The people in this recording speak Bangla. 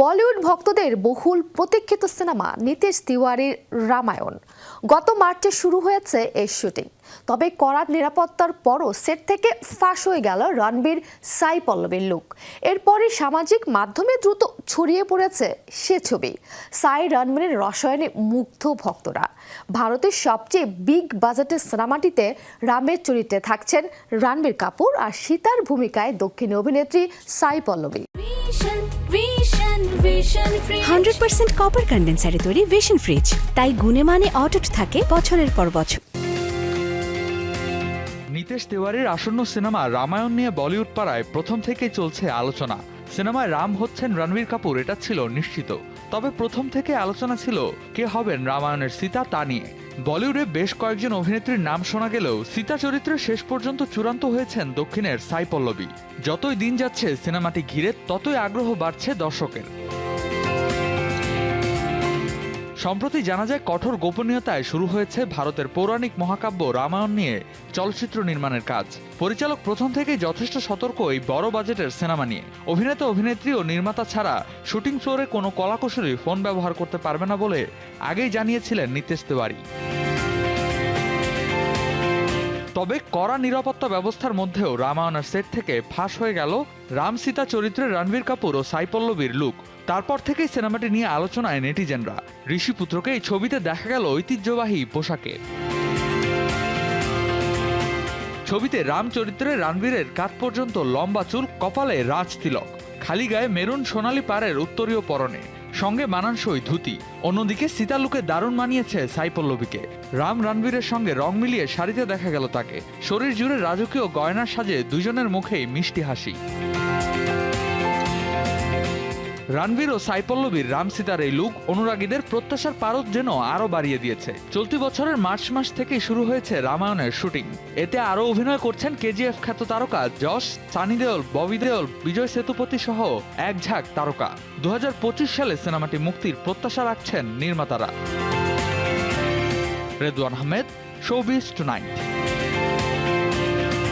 বলিউড ভক্তদের বহুল প্রতীক্ষিত সিনেমা নীতিশ তিওয়ারির রামায়ণ। গত মার্চে শুরু হয়েছে এই শুটিং। তবে কড়া নিরাপত্তার পরও সেট থেকে ফাঁস হয়ে গেল রণবীর সাই পল্লবীর লুক। এরপরই সামাজিক মাধ্যমে দ্রুত ছড়িয়ে পড়েছে সে ছবি, সাই রণবীরের রসায়নে মুগ্ধ ভক্তরা। ভারতের সবচেয়ে বিগ বাজেটের সিনেমাটিতে রামের চরিত্রে থাকছেন রণবীর কাপুর আর সীতার ভূমিকায় দক্ষিণী অভিনেত্রী Sai Pallavi hundred percent copper কন্ডেন্সারে তৈরি ভিশন ফ্রিজ তাই গুণে মানে অটুট থাকে বছরের পর বছর। নিতেশ তিওয়ারির আসন্ন সিনেমা রামায়ণ নিয়ে বলিউড পাড়ায় প্রথম থেকেই চলছে আলোচনা। সিনেমায় রাম হচ্ছেন রণবীর কাপুর এটা ছিল নিশ্চিত। তবে প্রথম থেকে আলোচনা ছিল কে হবেন রামায়ণের সীতা তা নিয়ে। বলিউডে বেশ কয়েকজন অভিনেত্রীর নাম শোনা গেলেও সীতা চরিত্রে শেষ পর্যন্ত চূড়ান্ত হয়েছেন দক্ষিণের সাই পল্লবী। যতই দিন যাচ্ছে, সিনেমাটি ঘিরে ততই আগ্রহ বাড়ছে দর্শকের। সম্প্রতি জানা যায়, কঠোর গোপনীয়তায় শুরু হয়েছে ভারতের পৌরাণিক মহাকাব্য রামায়ণ নিয়ে চলচ্চিত্র নির্মাণের কাজ। পরিচালক প্রথম থেকেই যথেষ্ট সতর্ক এই বড় বাজেটের সিনেমা নিয়ে। অভিনেতা, অভিনেত্রী ও নির্মাতা ছাড়া শুটিং ফ্লোরে কোনো কলাকুশলী ফোন ব্যবহার করতে পারবে না বলে আগেই জানিয়েছিলেন নিতেশ তিওয়ারি। তবে কড়া নিরাপত্তা ব্যবস্থার মধ্যেও রামায়ণের সেট থেকে ফাঁস হয়ে গেল রাম সীতা চরিত্রে রণবীর কাপুর ও সাইপল্লবীর লুক। তারপর থেকেই সিনেমাটি নিয়ে আলোচনায় নেটিজেনরা। ঋষিপুত্রকে এই ছবিতে দেখা গেল ঐতিহ্যবাহী পোশাকে। ছবিতে রাম চরিত্রে রণবীরের কাত পর্যন্ত লম্বা চুল, কপালে রাজ তিলক। খালি গায়ে মেরুন সোনালি পাড়ের উত্তরীয় পরনে, সঙ্গে মানানসই ধুতি। অন্যদিকে সীতালুকে দারুণ মানিয়েছে সাই পল্লবীকে রাম রানবীরের সঙ্গে রং মিলিয়ে শাড়িতে দেখা গেল তাকে। শরীর জুড়ে রাজকীয় গয়নার সাজে দুজনের মুখেই মিষ্টি হাসি। রণবীর ও সাই পল্লবীর রাম সীতার এই লুক অনুরাগীদের প্রত্যাশার পারদ যেন আরও বাড়িয়ে দিয়েছে। চলতি বছরের মার্চ মাস থেকেই শুরু হয়েছে রামায়ণের শুটিং। এতে আরও অভিনয় করছেন কেজিএফ খ্যাত তারকা যশ, সানি দেওল, ববি দেওল, বিজয় সেতুপতি সহ এক ঝাঁক তারকা। দু হাজার পঁচিশ সালে সিনেমাটি মুক্তির প্রত্যাশা রাখছেন নির্মাতারা। Redwan Ahmed showbiz tonight